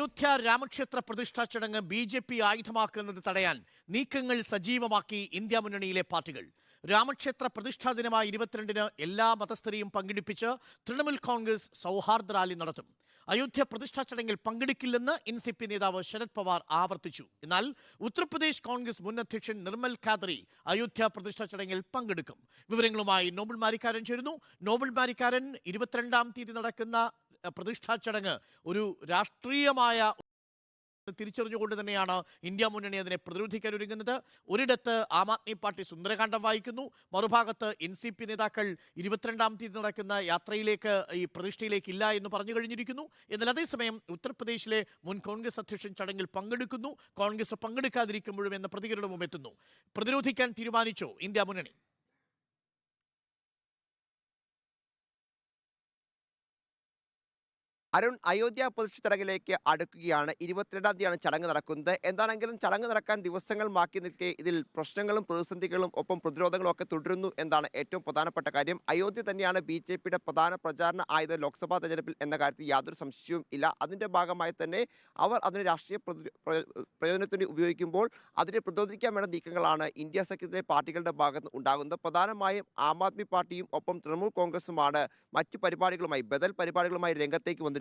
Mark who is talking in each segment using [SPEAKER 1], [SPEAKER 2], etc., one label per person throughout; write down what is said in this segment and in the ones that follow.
[SPEAKER 1] അയോധ്യ രാമക്ഷേത്ര പ്രതിഷ്ഠാ ചടങ്ങ് ബി ജെ പി ആയുധമാക്കുന്നത് തടയാൻ നീക്കങ്ങൾ സജീവമാക്കി ഇന്ത്യ മുന്നണിയിലെ പാർട്ടികൾ. രാമക്ഷേത്ര പ്രതിഷ്ഠാ ദിനമായ ഇരുപത്തിരണ്ടിന് എല്ലാ മതസ്ഥരെയും പങ്കെടുപ്പിച്ച് തൃണമൂൽ കോൺഗ്രസ് സൗഹാർദ്ദ റാലി നടത്തും. അയോധ്യ പ്രതിഷ്ഠാ ചടങ്ങിൽ പങ്കെടുക്കില്ലെന്ന് എൻ സി പി നേതാവ് ശരത് പവാർ ആവർത്തിച്ചു. എന്നാൽ ഉത്തർപ്രദേശ് കോൺഗ്രസ് മുൻ അധ്യക്ഷൻ നിർമ്മൽ ഖാദറി അയോധ്യ പ്രതിഷ്ഠാ ചടങ്ങിൽ പങ്കെടുക്കും. വിവരങ്ങളുമായി നോബൽ മാരിക്കാരൻ ചേരുന്നു. നോബൽ മാരിക്കാരൻ ഇരുപത്തിരണ്ടാം തീയതി നടക്കുന്ന പ്രതിഷ്ഠാ ചടങ്ങ് ഒരു രാഷ്ട്രീയമായ തിരിച്ചറിഞ്ഞുകൊണ്ട് തന്നെയാണ് ഇന്ത്യ മുന്നണി അതിനെ പ്രതിരോധിക്കാൻ ഒരുങ്ങുന്നത്. ഒരിടത്ത് ആം ആദ്മി പാർട്ടി സുന്ദരകാന്ഡം വായിക്കുന്നു. മറുഭാഗത്ത് എൻ സി പി നേതാക്കൾ ഇരുപത്തിരണ്ടാം തീയതി നടക്കുന്ന യാത്രയിലേക്ക് ഈ പ്രതിഷ്ഠയിലേക്ക് ഇല്ല എന്ന് പറഞ്ഞു കഴിഞ്ഞിരിക്കുന്നു. എന്നാൽ അതേസമയം ഉത്തർപ്രദേശിലെ മുൻ കോൺഗ്രസ് അധ്യക്ഷൻ ചടങ്ങിൽ പങ്കെടുക്കുന്നു. കോൺഗ്രസ് പങ്കെടുക്കാതിരിക്കുമ്പോഴും എന്ന പ്രതികരണവും എത്തുന്നു. പ്രതിരോധിക്കാൻ തീരുമാനിച്ചോ ഇന്ത്യ മുന്നണി?
[SPEAKER 2] അരുൺ അയോധ്യ പ്രതിഷ്ഠ ചടങ്ങിലേക്ക് അടുക്കുകയാണ്. ഇരുപത്തിരണ്ടാം തീയതിയാണ് ചടങ്ങ് നടക്കുന്നത്. എന്താണെങ്കിലും ചടങ്ങ് നടക്കാൻ ദിവസങ്ങൾ ബാക്കി നിൽക്കെ ഇതിൽ പ്രശ്നങ്ങളും പ്രതിസന്ധികളും ഒപ്പം പ്രതിരോധങ്ങളും ഒക്കെ തുടരുന്നു എന്നാണ് ഏറ്റവും പ്രധാനപ്പെട്ട കാര്യം. അയോധ്യ തന്നെയാണ് ബി പ്രധാന പ്രചാരണ ആയത് ലോക്സഭാ തെരഞ്ഞെടുപ്പിൽ എന്ന കാര്യത്തിൽ യാതൊരു സംശയവും ഇല്ല. അതിന്റെ ഭാഗമായി തന്നെ അവർ അതിന് രാഷ്ട്രീയ പ്രയോജനത്തിന് ഉപയോഗിക്കുമ്പോൾ അതിനെ പ്രതിരോധിക്കാൻ വേണ്ട നീക്കങ്ങളാണ് ഇന്ത്യ സഖ്യത്തിലെ പാർട്ടികളുടെ ഭാഗത്ത് ഉണ്ടാകുന്നത്. പ്രധാനമായും ആം ആദ്മി പാർട്ടിയും ഒപ്പം തൃണമൂൽ കോൺഗ്രസുമാണ് മറ്റു പരിപാടികളുമായി ബദൽ പരിപാടികളുമായി രംഗത്തേക്ക് വന്നിരിക്കുന്നത്.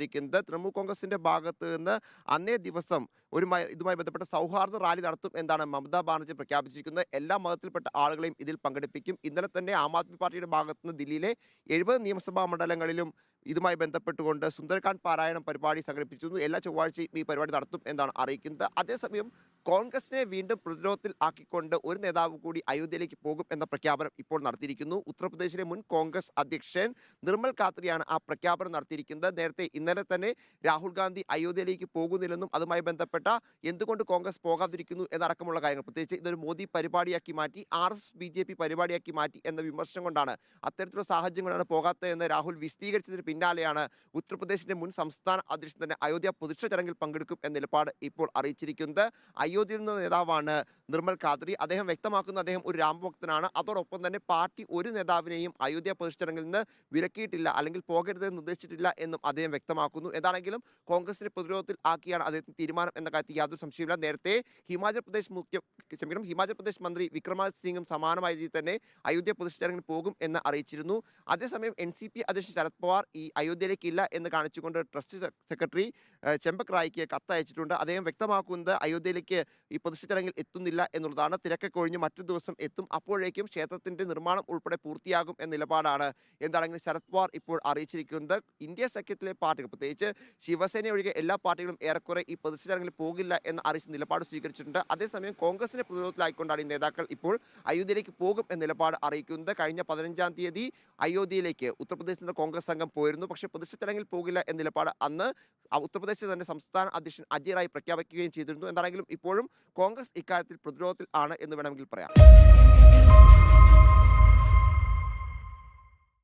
[SPEAKER 2] തൃണമൂൽ കോൺഗ്രസിന്റെ ഭാഗത്ത് നിന്ന് അന്നേ ദിവസം ഒരു ഇതുമായി ബന്ധപ്പെട്ട സൗഹാർദ്ദ റാലി നടത്തും എന്നാണ് മമതാ ബാനർജി പ്രഖ്യാപിച്ചിരിക്കുന്നത്. എല്ലാ മതത്തിൽപ്പെട്ട ആളുകളെയും ഇതിൽ പങ്കെടുപ്പിക്കും. ഇന്നലെ തന്നെ ആം ആദ്മി പാർട്ടിയുടെ ഭാഗത്ത് നിന്ന് ദില്ലിയിലെ എഴുപത് നിയമസഭാ മണ്ഡലങ്ങളിലും ഇതുമായി ബന്ധപ്പെട്ടുകൊണ്ട് സുന്ദർകാന്ത് പാരായണം പരിപാടി സംഘടിപ്പിച്ചിരുന്നു. എല്ലാ ചൊവ്വാഴ്ചയും ഈ പരിപാടി നടത്തും എന്നാണ് അറിയിക്കുന്നത്. അതേസമയം കോൺഗ്രസിനെ വീണ്ടും പ്രതിരോധത്തിൽ ആക്കിക്കൊണ്ട് ഒരു നേതാവ് കൂടി അയോധ്യയിലേക്ക് പോകും എന്ന പ്രഖ്യാപനം ഇപ്പോൾ നടത്തിയിരിക്കുന്നു. ഉത്തർപ്രദേശിലെ മുൻ കോൺഗ്രസ് അധ്യക്ഷൻ നിർമ്മൽ കാത്രിയാണ് ആ പ്രഖ്യാപനം നടത്തിയിരിക്കുന്നത്. നേരത്തെ ഇന്നലെ തന്നെ രാഹുൽ ഗാന്ധി അയോധ്യയിലേക്ക് പോകുന്നില്ലെന്നും അതുമായി ബന്ധപ്പെട്ട എന്തുകൊണ്ട് കോൺഗ്രസ് പോകാതിരിക്കുന്നു എന്നടക്കമുള്ള കാര്യങ്ങൾ. പ്രത്യേകിച്ച് ഇതൊരു മോദി പരിപാടിയാക്കി മാറ്റി R S B J P പരിപാടിയാക്കി മാറ്റി എന്ന വിമർശനം കൊണ്ടാണ് അത്തരത്തിലുള്ള സാഹചര്യം കൊണ്ടാണ് പോകാത്തതെന്ന് രാഹുൽ വിശദീകരിച്ചതിന് പിന്നാലെയാണ് ഉത്തർപ്രദേശിന്റെ മുൻ സംസ്ഥാന അധ്യക്ഷൻ തന്നെ അയോധ്യ പ്രതിഷ്ഠ ചടങ്ങിൽ പങ്കെടുക്കും എന്ന നിലപാട് ഇപ്പോൾ അറിയിച്ചിരിക്കുന്നത്. അയോധ്യയിൽ നിന്ന നേതാവാണ് നിർമ്മൽ ഖാദ്രി അദ്ദേഹം വ്യക്തമാക്കുന്ന അദ്ദേഹം ഒരു രാമഭക്തനാണ്. അതോടൊപ്പം തന്നെ പാർട്ടി ഒരു നേതാവിനെയും അയോധ്യ പ്രതിഷ്ഠ ചടങ്ങിൽ നിന്ന് വിലക്കിയിട്ടില്ല അല്ലെങ്കിൽ പോകരുതെന്ന് നിർദ്ദേശിച്ചിട്ടില്ല എന്നും അദ്ദേഹം വ്യക്തമാക്കുന്നു. എന്താണെങ്കിലും കോൺഗ്രസിന്റെ പ്രതിരോധത്തിൽ ആക്കിയാണ് അദ്ദേഹത്തിന് തീരുമാനം എന്ന കാര്യത്തിൽ യാതൊരു സംശയമില്ല നേരത്തെ ഹിമാചൽ പ്രദേശ് മുഖ്യ ക്ഷമിക്കണം ഹിമാചൽ പ്രദേശ് മന്ത്രി വിക്രമാദിത്യ സിംഗും സമാനമായ രീതിയിൽ തന്നെ അയോധ്യ പ്രതിഷ്ഠ ചടങ്ങിൽ പോകും എന്ന് അറിയിച്ചിരുന്നു. അതേസമയം എൻ സി പി അധ്യക്ഷൻ ശരത് പവാർ അയോധ്യയിലേക്ക് ഇല്ല എന്ന് കാണിച്ചുകൊണ്ട് ട്രസ്റ്റ് സെക്രട്ടറി ചെമ്പക് റായിക്ക് കത്തയച്ചിട്ടുണ്ട്. അദ്ദേഹം വ്യക്തമാക്കുന്നത് അയോധ്യയിലേക്ക് ഈ പ്രതിഷ്ഠ ചടങ്ങിൽ എത്തുന്നില്ല എന്നുള്ളതാണ്. തിരക്കൊക്കെ ഒഴിഞ്ഞ് മറ്റു ദിവസം എത്തും. അപ്പോഴേക്കും ക്ഷേത്രത്തിന്റെ നിർമ്മാണം ഉൾപ്പെടെ പൂർത്തിയാകും എന്ന നിലപാടാണ് എന്താണെങ്കിലും ശരത് പവാർ ഇപ്പോൾ അറിയിച്ചിരിക്കുന്നത്. ഇന്ത്യ സഖ്യത്തിലെ പാർട്ടികൾ പ്രത്യേകിച്ച് ശിവസേന ഒഴികെ എല്ലാ പാർട്ടികളും ഏറെക്കുറെ ഈ പ്രതിഷ്ഠ ചടങ്ങിൽ പോകില്ല എന്ന് അറിയിച്ച് നിലപാട് സ്വീകരിച്ചിട്ടുണ്ട്. അതേസമയം കോൺഗ്രസിന്റെ പ്രതിരോധത്തിലായിക്കൊണ്ടാണ് ഈ നേതാക്കൾ ഇപ്പോൾ അയോധ്യയിലേക്ക് പോകും എന്ന നിലപാട് അറിയിക്കുന്നത്. കഴിഞ്ഞ പതിനഞ്ചാം തീയതി അയോധ്യയിലേക്ക് ഉത്തർപ്രദേശിൽ കോൺഗ്രസ് സംഘം പോയിരുന്നു പക്ഷേ പ്രതിഷ്ഠ ചടങ്ങിൽ പോകില്ല എന്ന നിലപാട് അന്ന് ഉത്തർപ്രദേശിൽ തന്നെ സംസ്ഥാന അധ്യക്ഷൻ അജയ് റായ് പ്രഖ്യാപിക്കുകയും ചെയ്തിരുന്നു. എന്താണെങ്കിലും ഇപ്പോഴും കോൺഗ്രസ് ഇക്കാര്യത്തിൽ പ്രതിരോധത്തിൽ ആണ് എന്ന് വേണമെങ്കിൽ പറയാം.